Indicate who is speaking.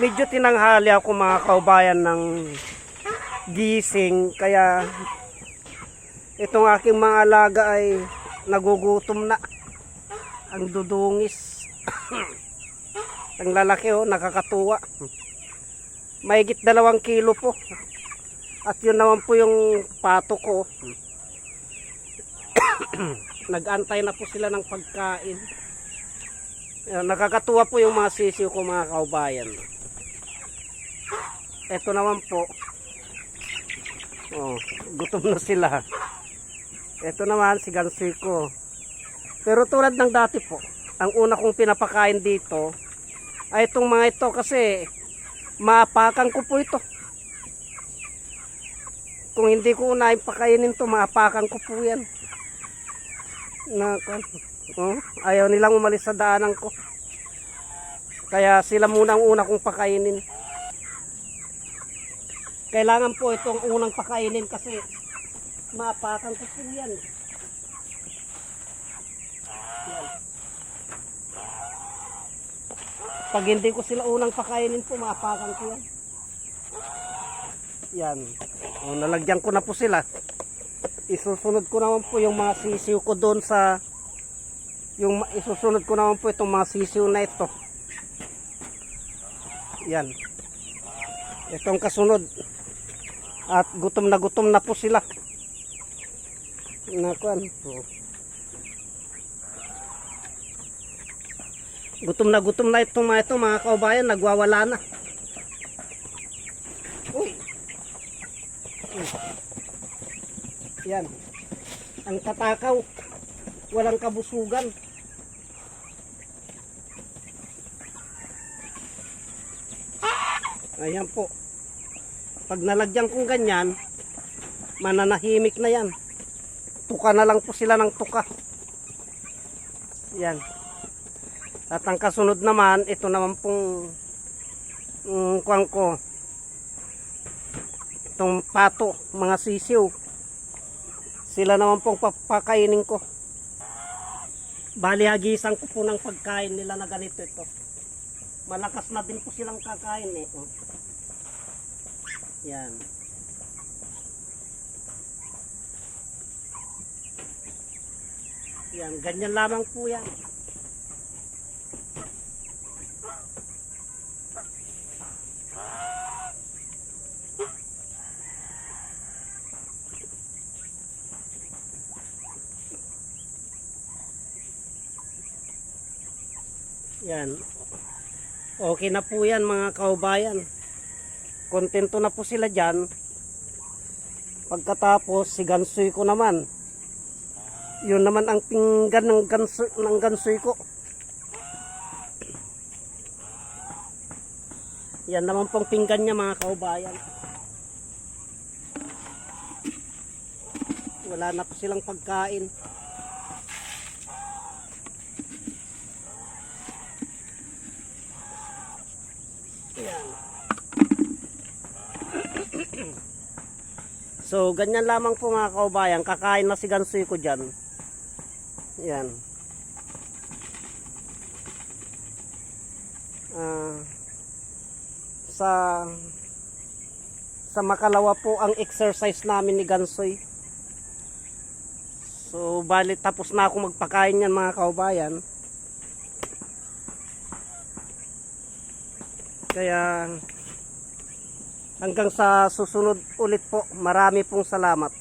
Speaker 1: medyo tinanghali ako mga kaubayan ng gising. Kaya itong aking mga alaga ay nagugutom na. Ang dudungis. Ang lalaki oh nakakatuwa. Mahigit dalawang kilo po. At yun naman po yung pato ko. Nag-antay na po sila ng pagkain. Nakakatuwa po yung mga sisiw ko mga kaubayan eto naman po. Oh, gutom na sila. Eto naman si Gansoy ko pero tulad ng dati po ang una kong pinapakain dito ay itong mga ito kasi maapakan ko po ito. Kung hindi ko unahin pakainin to maapakan ko po yan. Na oh, ayaw nilang umalis sa daanan ko. Kaya sila muna ang una kong pakainin kailangan po itong unang pakainin kasi maapakan ko po yan. Pag hindi ko sila unang pakainin po maapakan ko yan. Yan. O, nalagyan ko na po sila. Isusunod ko naman po yung mga sisiw ko doon sa yung isusunod ko naman po itong mga sisiw na ito. Yan. Itong kasunod at gutom na gutom na po sila nakuan oh. gutom na gutom na itong mga ito mga kaubayan nagwawala na uy yan. Ang tatakaw. Walang kabusugan. Ayan po. Pag nalagyan kong ganyan, mananahimik na yan. Tuka na lang po sila ng tuka. Yan. At ang kasunod naman, ito naman pong um, kuwang ko. Itong pato, mga sisiw. Sila naman pong papakainin ko. Bali hagisan ko po ng pagkain nila na ganito ito. Malakas na din po silang kakain eh. Oh. Yan. Yan, ganyan lamang po yan. Yan. Okay na po yan mga kaubayan. Kontento na po sila dyan. Pagkatapos si gansoy ko naman. Yun naman ang pinggan ng gansoy, ng gansoy ko. Yan naman pong pinggan niya mga kaubayan. Wala na po silang pagkain. Yan. So, ganyan lamang po mga kaubayan. Kakain na si Gansoy ko dyan. Yan. Ah, sa sa Makalawa po ang exercise namin ni Gansoy. So, bali tapos na ako magpakain yan mga kaubayan. Kaya hanggang sa susunod ulit po, marami pong salamat.